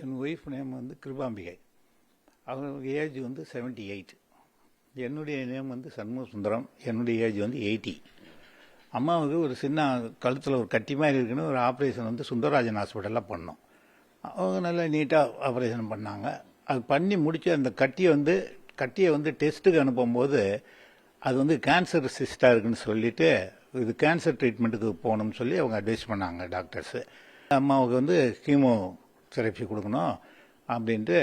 என் wife name வந்து கிருபாம்பிகை. அவங்க age வந்து 78 எயிட் என்னுடைய நேம் வந்து சண்முக சுந்தரம் என்னுடைய ஏஜ் வந்து எயிட்டி அம்மாவுக்கு ஒரு சின்ன கழுத்தில் ஒரு கட்டி மாதிரி இருக்குன்னு ஒரு ஆப்ரேஷன் வந்து சுந்தரராஜன் ஹாஸ்பிட்டலில் பண்ணோம். அவங்க நல்லா நீட்டாக ஆப்ரேஷன் பண்ணாங்க. அது பண்ணி முடிச்சு அந்த கட்டியை வந்து கட்டியை வந்து டெஸ்ட்டுக்கு அனுப்பும்போது அது வந்து கேன்சர் சிஸ்டாக இருக்குன்னு சொல்லிட்டு இது கேன்சர் ட்ரீட்மெண்ட்டுக்கு போகணும்னு சொல்லி அவங்க அட்வைஸ் பண்ணாங்க டாக்டர்ஸு அம்மாவுக்கு வந்து கீமோ தெரப்பி கொடுக்கணும் அப்படின்ட்டு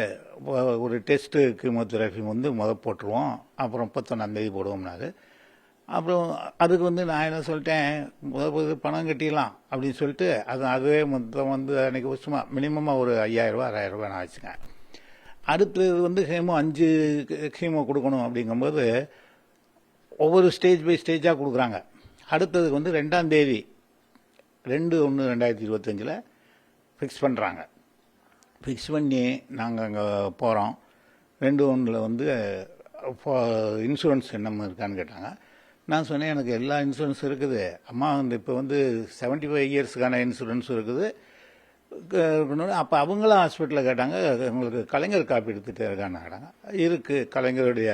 ஒரு டெஸ்ட்டு கீமோதெரப்பி வந்து முத போட்டுருவோம். அப்புறம் முப்பத்தொன்னாந்தேதி போடுவோம்னாரு. அப்புறம் அதுக்கு வந்து நான் என்ன சொல்லிட்டேன் முத போது பணம் கட்டிடலாம் அப்படின்னு சொல்லிட்டு அது அதுவே மொத்தம் வந்து அன்றைக்கி வருஷமா மினிமமாக ஒரு ஐயாயிரரூபா ஆறாயிரரூபா நான் வச்சுக்கேன் அடுத்தது வந்து ஹேமோ அஞ்சு ஹீமோ கொடுக்கணும் அப்படிங்கும்போது ஒவ்வொரு ஸ்டேஜ் பை ஸ்டேஜாக கொடுக்குறாங்க. அடுத்ததுக்கு வந்து ரெண்டாம் தேதி ரெண்டு ஒன்று ரெண்டாயிரத்தி இருபத்தஞ்சில் ஃபிக்ஸ் பண்ணுறாங்க ஃபிக்ஸ் பண்ணி நாங்கள் அங்கே போகிறோம் ரெண்டு ஒன்றில் வந்து இன்சூரன்ஸ் என்னமோ இருக்கான்னு கேட்டாங்க. நான் சொன்னேன் எனக்கு எல்லா இன்சூரன்ஸ் இருக்குது. அம்மா வந்து இப்போ வந்து 75 ஃபைவ் இயர்ஸுக்கான இன்சூரன்ஸ் இருக்குது இருக்கணும்னு அப்போ அவங்களும் ஹாஸ்பிட்டலில் கேட்டாங்க உங்களுக்கு கலைஞர் காப்பீடு திட்டம் இருக்கான்னு கேட்டாங்க. இருக்குது கலைஞருடைய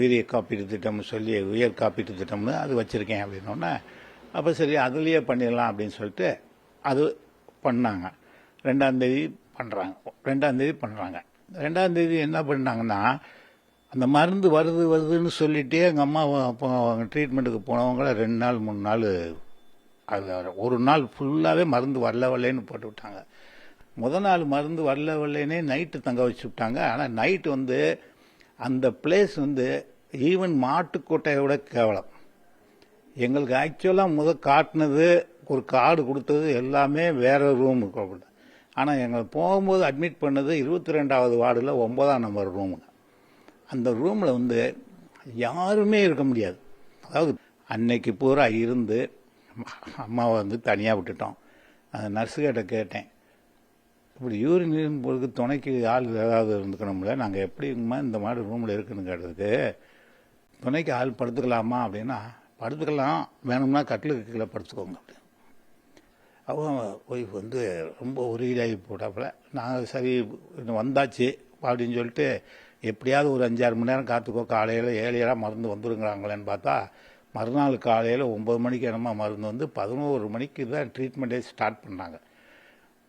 வீரிய காப்பீடு திட்டம்னு சொல்லி உயர் காப்பீட்டு திட்டம்னு அது வச்சுருக்கேன் அப்படின்னோடனே அப்போ சரி அதுலேயே பண்ணிடலாம் அப்படின்னு சொல்லிட்டு அது பண்ணாங்க. ரெண்டாந்தேதி பண்ணுறாங்க ரெண்டாந்தேதி பண்ணுறாங்க ரெண்டாந்தேதி என்ன பண்ணாங்கன்னா அந்த மருந்து வருது வருதுன்னு சொல்லிட்டே எங்கள் அம்மா அப்போ ட்ரீட்மெண்ட்டுக்கு போனவங்கள ரெண்டு நாள் மூணு நாள் அது ஒரு நாள் ஃபுல்லாகவே மருந்து வரல வரலன்னு போட்டு விட்டாங்க. முத நாள் மருந்து வரல வரலனே நைட்டு தங்க வச்சு விட்டாங்க. ஆனால் நைட்டு வந்து அந்த பிளேஸ் வந்து ஈவன் மாட்டுக்கோட்டையை விட கேவலம். எங்களுக்கு ஆக்சுவலாக முத காட்டினது ஒரு கார்டு கொடுத்தது எல்லாமே வேற ரூம் ஆனால் எங்களை போகும்போது அட்மிட் பண்ணது இருபத்தி ரெண்டாவது வார்டில் ஒம்பதாம் நம்பர் ரூமுங்க அந்த ரூமில் வந்து யாருமே இருக்க முடியாது. அதாவது அன்னைக்கு பூரா இருந்து அம்மாவை வந்து தனியாக விட்டுட்டோம். அந்த நர்ஸுகிட்ட கேட்டேன் இப்படி யூரின் பொழுது துணைக்கு ஆள் ஏதாவது இருந்துக்கணும்ல நாங்கள் எப்படிங்கம்மா இந்த மாதிரி ரூமில் இருக்குன்னு கேட்டதுக்கு துணைக்கு ஆள் படுத்துக்கலாமா அப்படின்னா படுத்துக்கலாம். வேணும்னா கட்டிலுக்கு கீழே படுத்துக்கோங்க அப்படி அவன் ஒய்ஃப் வந்து ரொம்ப உருகிடாகி போட்டாப்புல. நாங்கள் சரி வந்தாச்சு அப்படின்னு சொல்லிட்டு எப்படியாவது ஒரு அஞ்சாறு மணி நேரம் காத்துக்கோ காலையில் ஏழையெல்லாம் மருந்து வந்துருங்கிறாங்களேன்னு பார்த்தா மறுநாள் காலையில் ஒம்பது மணிக்கு என்னமா மருந்து வந்து பதினோரு மணிக்கு தான் ட்ரீட்மெண்ட்டே ஸ்டார்ட் பண்ணாங்க.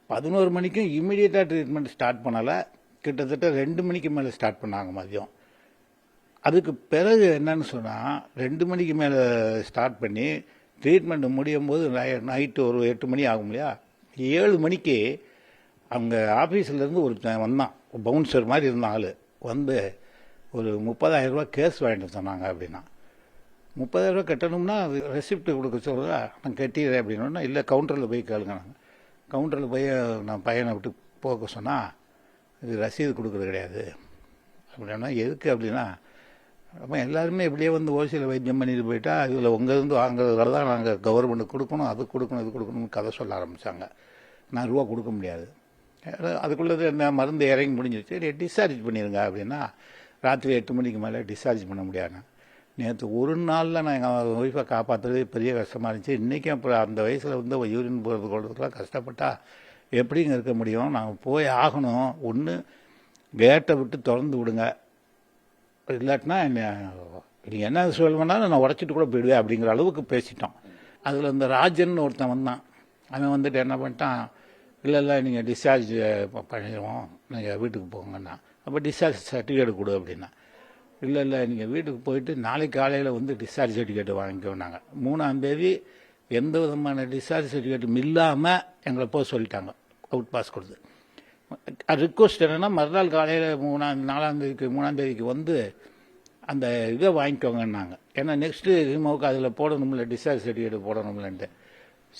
பதினோரு மணிக்கும் இமீடியட்டாக ட்ரீட்மெண்ட் ஸ்டார்ட் பண்ணலை. கிட்டத்தட்ட ரெண்டு மணிக்கு மேலே ஸ்டார்ட் பண்ணாங்க மதியம். அதுக்கு பிறகு என்னன்னு சொன்னால் ரெண்டு மணிக்கு மேலே ஸ்டார்ட் பண்ணி ட்ரீட்மெண்ட் முடியும் போது நைட்டு ஒரு எட்டு மணி ஆகும் இல்லையா? ஏழு மணிக்கு அவங்க ஆஃபீஸ்லேருந்து ஒரு வந்தான். பவுன்சர் மாதிரி இருந்த ஆள். வந்து ஒரு முப்பதாயிரரூபா கேஸ் வாங்கிட்டு சொன்னாங்க அப்படின்னா. முப்பதாயிரரூபா கட்டணும்னா ரெசிப்ட் கொடுக்க சொல்கிறா நான் கட்டிடுறேன் அப்படின்னா இல்லை கவுண்டரில் போய் கேளுங்க நாங்கள் கவுண்டரில் போய் நான் பையனை விட்டு போக சொன்னால் இது ரசீது கொடுக்குறது கிடையாது. அப்படின்னா எதுக்கு? அப்படின்னா அப்போ எல்லாருமே இப்படியே வந்து ஓசியில் வைத்தியம் பண்ணிட்டு போயிட்டா இதில் உங்கள் இருந்து வாங்குறதுல தான் நாங்கள் கவர்மெண்ட் கொடுக்கணும் அது கொடுக்கணும் இது கொடுக்கணும்னு கதை சொல்ல ஆரம்பித்தாங்க நான் ரூபா கொடுக்க முடியாது. அதுக்குள்ளது என்ன மருந்து இறங்கி முடிஞ்சிருச்சு. சரி டிஸ்சார்ஜ் பண்ணிடுங்க அப்படின்னா ராத்திரி எட்டு மணிக்கு மேலே டிஸ்சார்ஜ் பண்ண முடியாது நேற்று ஒரு நாளில் நான் எங்கள் ஒய்ஃபை காப்பாற்றுறது பெரிய கஷ்டமாக இருந்துச்சு. இன்றைக்கும் அப்புறம் அந்த வயசில் வந்து யூரின் போகிறது கொள்றதுக்குலாம் கஷ்டப்பட்டா எப்படிங்க இருக்க முடியும்? நாங்கள் போய் ஆகணும். ஒன்று கேட்டை விட்டு திறந்து விடுங்க. இல்லாட்டினா என்ன நீங்கள் என்ன சொல்லுவேனாலும் நான் உடச்சிட்டு கூட போயிடுவேன் அப்படிங்கிற அளவுக்கு பேசிட்டோம் அதில் இந்த ராஜன் ஒருத்தன் வந்தான். அவன் வந்துட்டு என்ன பண்ணிட்டான் இல்லை இல்லை நீங்கள் டிஸ்சார்ஜ் பண்ணிடுவோம் நீங்கள் வீட்டுக்கு போங்கண்ணா அப்போ டிஸ்சார்ஜ் சர்டிஃபிகேட் கொடு அப்படின்னா இல்லை இல்லை நீங்கள் வீட்டுக்கு போயிட்டு நாளைக்கு காலையில் வந்து டிஸ்சார்ஜ் சர்டிஃபிகேட் வாங்கிக்கோனாங்க மூணாம் தேதி எந்த விதமான டிஸ்சார்ஜ் சர்டிஃபிகேட்டும் இல்லாமல் எங்களை போக சொல்லிட்டாங்க அவுட் பாஸ் கொடுத்து ரிக்வஸ்ட் என்னென்னா மறுநாள் காலையில் மூணாம் நாலாம் தேதிக்கு மூணாம் தேதிக்கு வந்து அந்த இதை வாங்கிக்கோங்கன்னாங்க. ஏன்னா நெக்ஸ்ட்டு ஹிமோவுக்கு அதில் போடணும்ல டிஸ்சார்ஜ் சர்டிஃபிகேட் போடணும்லன்ட்டு.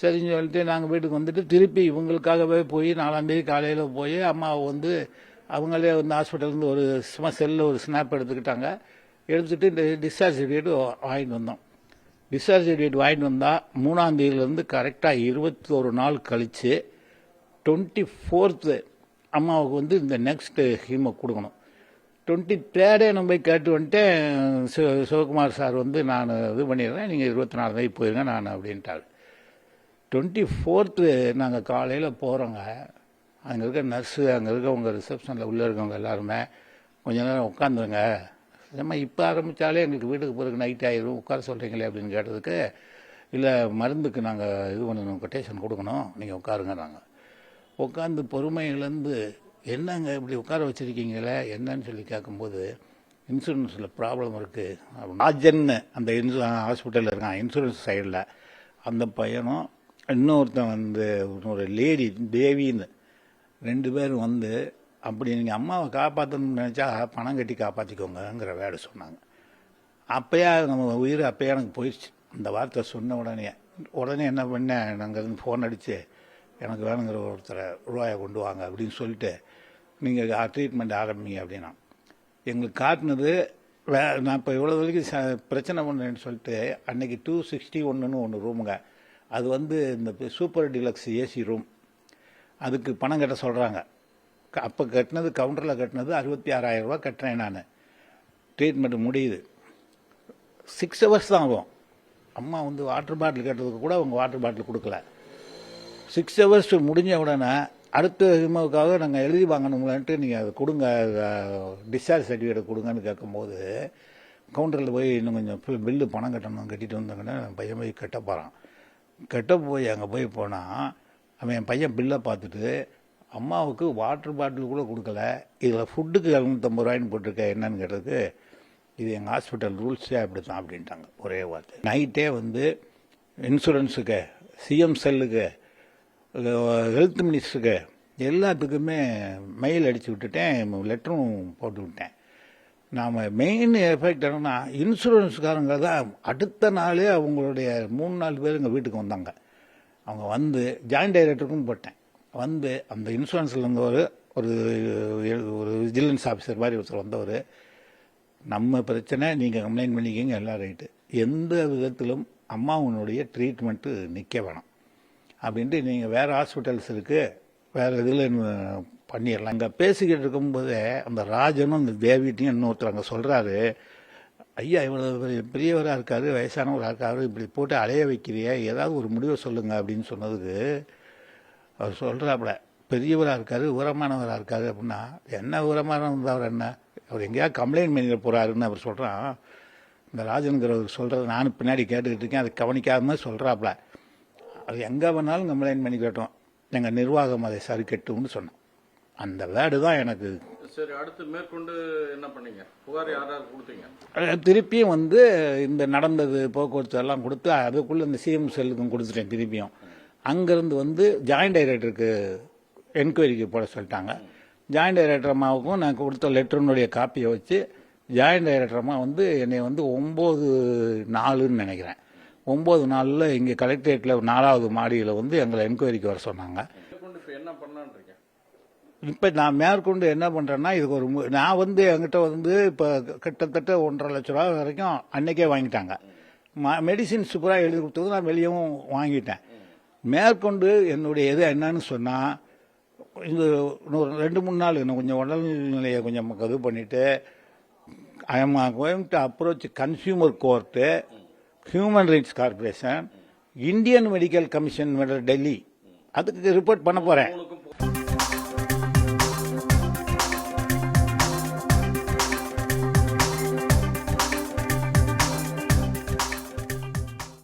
சரின்னு சொல்லிட்டு நாங்கள் வீட்டுக்கு வந்துட்டு திருப்பி இவங்களுக்காகவே போய் நாலாம் தேதி காலையில் போய் அம்மாவை வந்து அவங்களே வந்து ஹாஸ்பிட்டல்லேருந்து ஒரு சும்மா செல்லில் ஒரு ஸ்னாப் எடுத்துக்கிட்டாங்க. எடுத்துகிட்டு இந்த டிஸ்சார்ஜ் சர்டிஃபிகேட் வாங்கிட்டு வந்தோம். டிஸ்சார்ஜ் சர்டிஃபிகேட் வாங்கிட்டு வந்தால் மூணாம் தேதியிலேருந்து கரெக்டாக இருபத்தோரு நாள் கழித்து டுவெண்ட்டி ஃபோர்த்து அம்மாவுக்கு வந்து இந்த நெக்ஸ்ட்டு ஹீமோ கொடுக்கணும். டுவெண்ட்டி தேர்டே நான் போய் கேட்டு வந்துட்டேன். சிவ சிவகுமார் சார் வந்து நான் இது பண்ணிடுறேன். நீங்கள் இருபத்தி நாலு தேதி போயிருங்க நான் அப்படின்ட்டாரு. டுவெண்ட்டி ஃபோர்த்து நாங்கள் காலையில் போகிறோங்க அங்கே இருக்க நர்ஸு அங்கே இருக்கவங்க ரிசப்ஷனில் உள்ளே இருக்கவங்க எல்லாருமே கொஞ்ச நேரம் உட்காந்துருங்க. நம்ம இப்போ ஆரம்பித்தாலே எங்களுக்கு வீட்டுக்கு பிறகு நைட் ஆகிரும் உட்கார சொல்கிறீங்களே அப்படின்னு கேட்டதுக்கு இல்லை மருந்துக்கு நாங்கள் இது பண்ணணும் கொட்டேஷன் கொடுக்கணும். நீங்கள் உட்காருங்க நாங்கள் உட்காந்து பொறுமை இழந்து என்னங்க இப்படி உட்கார வச்சுருக்கீங்களே? என்னன்னு சொல்லி கேட்கும்போது இன்சூரன்ஸில் ப்ராப்ளம் இருக்குது ராஜன்னு அந்த இன்சூ ஹாஸ்பிட்டலில் இருக்கான் இன்சூரன்ஸ் சைடில் அந்த பையனும் இன்னொருத்தன் வந்து ஒரு லேடி தேவின்னு ரெண்டு பேரும் வந்து அப்படி நீங்கள் அம்மாவை காப்பாற்றணும்னு நினச்சா பணம் கட்டி காப்பாற்றிக்கோங்கங்கிற வேலை சொன்னாங்க. அப்போயே நம்ம உயிர் அப்போயே எனக்கு போயிடுச்சு. அந்த வார்த்தை சொன்ன உடனே உடனே என்ன பண்ணேன் நாங்கள் இருந்து ஃபோன் அடித்து எனக்கு வேணுங்கிற ஒருத்தரை ரூபாயை கொண்டு வாங்க அப்படின்னு சொல்லிட்டு நீங்கள் ட்ரீட்மெண்ட் ஆரம்பிங்க அப்படின்னா. எங்களுக்கு காட்டினது வே நான் இப்போ இவ்வளோ வரைக்கும் ச பிரச்சனை பண்ணேன்னு சொல்லிட்டு அன்றைக்கி டூ சிக்ஸ்டி ஒன்றுன்னு ஒன்று ரூமுங்க அது வந்து இந்த சூப்பர் டிலக்ஸ் ஏசி ரூம் அதுக்கு பணம் கட்ட சொல்கிறாங்க அப்போ கட்டினது கவுண்டரில் கட்டினது அறுபத்தி ஆறாயிரம் கட்டுறேன் நான். ட்ரீட்மெண்ட் முடியுது. சிக்ஸ் ஹவர்ஸ் தான் ஆகும். அம்மா வந்து வாட்டர் பாட்டில் கட்டுறதுக்கு கூட அவங்க வாட்டர் பாட்டில் கொடுக்கல. சிக்ஸ் ஹவர்ஸ் முடிஞ்ச உடனே அடுத்த ஹிமோவுக்காக நாங்கள் எழுதி வாங்கணுங்களான்ட்டு நீங்கள் அதை கொடுங்க டிஸ்சார்ஜ் சர்டிஃபிகேட் கொடுங்கன்னு கேட்கும்போது கவுண்டரில் போய் இன்னும் கொஞ்சம் பில்லு பணம் கட்டணும் கட்டிட்டு வந்தாங்கன்னா பையன் போய் கட்ட போகிறான் கெட்ட போய் அங்கே போய் போனால் அவன் என் பையன் பில்லை பார்த்துட்டு அம்மாவுக்கு வாட்டர் பாட்டில் கூட கொடுக்கல. இதில் ஃபுட்டுக்கு இரநூத்தம்பது ரூபாய்னு போட்டிருக்க என்னன்னு கேட்டதுக்கு இது எங்கள் ஹாஸ்பிட்டல் ரூல்ஸே அப்படி தான் அப்படின்ட்டாங்க. ஒரே வார்த்தை. நைட்டே வந்து இன்சூரன்ஸுக்கு சிஎம் செல்லுக்கு ஹெல்த் மினிஸ்டருக்கு எல்லாத்துக்குமே மெயில் அடித்து விட்டுட்டேன் லெட்டரும் போட்டு விட்டேன். நாம் மெயின் எஃபெக்ட் என்னன்னா இன்சூரன்ஸ்காரங்க தான் அடுத்த நாளே அவங்களுடைய மூணு நாலு பேர் எங்கள் வீட்டுக்கு வந்தாங்க. அவங்க வந்து ஜாயின்ட் டைரக்டருக்கும் போட்டேன். வந்து அந்த இன்சூரன்ஸில் இருந்தவர் ஒரு ஒரு விஜிலன்ஸ் ஆஃபீஸர் மாதிரி ஒருத்தர் வந்தவர் நம்ம பிரச்சனை நீங்கள் கம்ப்ளைண்ட் பண்ணிக்கிங்க எல்லாம் ரைட்டு எந்த விதத்திலும் அம்மாவனுடைய ட்ரீட்மெண்ட்டு நிற்க வேணாம். அப்படின்ட்டு நீங்கள் வேறு ஹாஸ்பிட்டல்ஸ் இருக்குது வேறு இதில் பண்ணிடலாம். அங்கே பேசிக்கிட்டு இருக்கும்போதே அந்த ராஜனும் அந்த தேவிட்டையும் இன்னொருத்தர் அங்கே சொல்கிறாரு ஐயா இவ்வளோ பெரியவராக இருக்காரு வயசானவராக இருக்காரு இப்படி போட்டு அலைய வைக்கிறிய ஏதாவது ஒரு முடிவை சொல்லுங்கள் அப்படின்னு சொன்னதுக்கு அவர் சொல்கிறாப்புல பெரியவராக இருக்காரு உரமானவராக இருக்காரு அப்படின்னா என்ன உரமான அவர் என்ன? அவர் எங்கேயாவது கம்ப்ளைண்ட் பண்ணிட போகிறாருன்னு அவர் சொல்கிறான் இந்த ராஜனுங்கிறவர் சொல்கிறத நானும் பின்னாடி கேட்டுக்கிட்டு இருக்கேன். அதை கவனிக்காமல் சொல்கிறாப்புல அது எங்கே வேணாலும் கம்ப்ளைண்ட் பண்ணி கேட்டோம். எங்கள் நிர்வாகம் அதை சரி கட்டும்னு சொன்னோம். அந்த வேர்டு தான் எனக்கு. சரி அடுத்து மேற்கொண்டு என்ன பண்ணீங்க? புகார் யார் யார் கொடுத்தீங்க திருப்பியும் வந்து இந்த நடந்தது போக்குவரத்து எல்லாம் கொடுத்து அதுக்குள்ளே இந்த சிஎம் செல்லுக்கும் கொடுத்துட்டேன் திருப்பியும். அங்கேருந்து வந்து ஜாயிண்ட் டைரக்டருக்கு என்கொயரிக்கு போட சொல்லிட்டாங்க. ஜாயிண்ட் டைரக்டர் அம்மாவுக்கும் நான் கொடுத்த லெட்டருனுடைய காப்பியை வச்சு ஜாயிண்ட் டைரக்டர் அம்மா வந்து என்னை வந்து ஒம்பது நாலுன்னு நினைக்கிறேன். ஒம்பது நாளில் இங்கே கலெக்டரேட்டில் நாலாவது மாடியில் வந்து எங்களை என்கொயரிக்கு வர சொன்னாங்க. இப்போ நான் மேற்கொண்டு என்ன பண்ணுறேன்னா இதுக்கு ஒரு நான் வந்து என்கிட்ட வந்து இப்போ கிட்டத்தட்ட ஒன்றரை லட்ச ரூபா வரைக்கும் அன்னைக்கே வாங்கிட்டாங்க. மெடிசின் சூப்பராக எழுதி கொடுத்தது நான் வெளியவும் வாங்கிட்டேன். மேற்கொண்டு என்னுடைய இது என்னன்னு சொன்னால் இது இன்னொரு ரெண்டு மூணு நாள் இன்னும் கொஞ்சம் உடல்நிலையை கொஞ்சம் இது பண்ணிவிட்டு I am going to approach consumer court human rights corporation Indian medical commission Delhi அதுக்கு ரிப்போர்ட் பண்ண போகிறேன்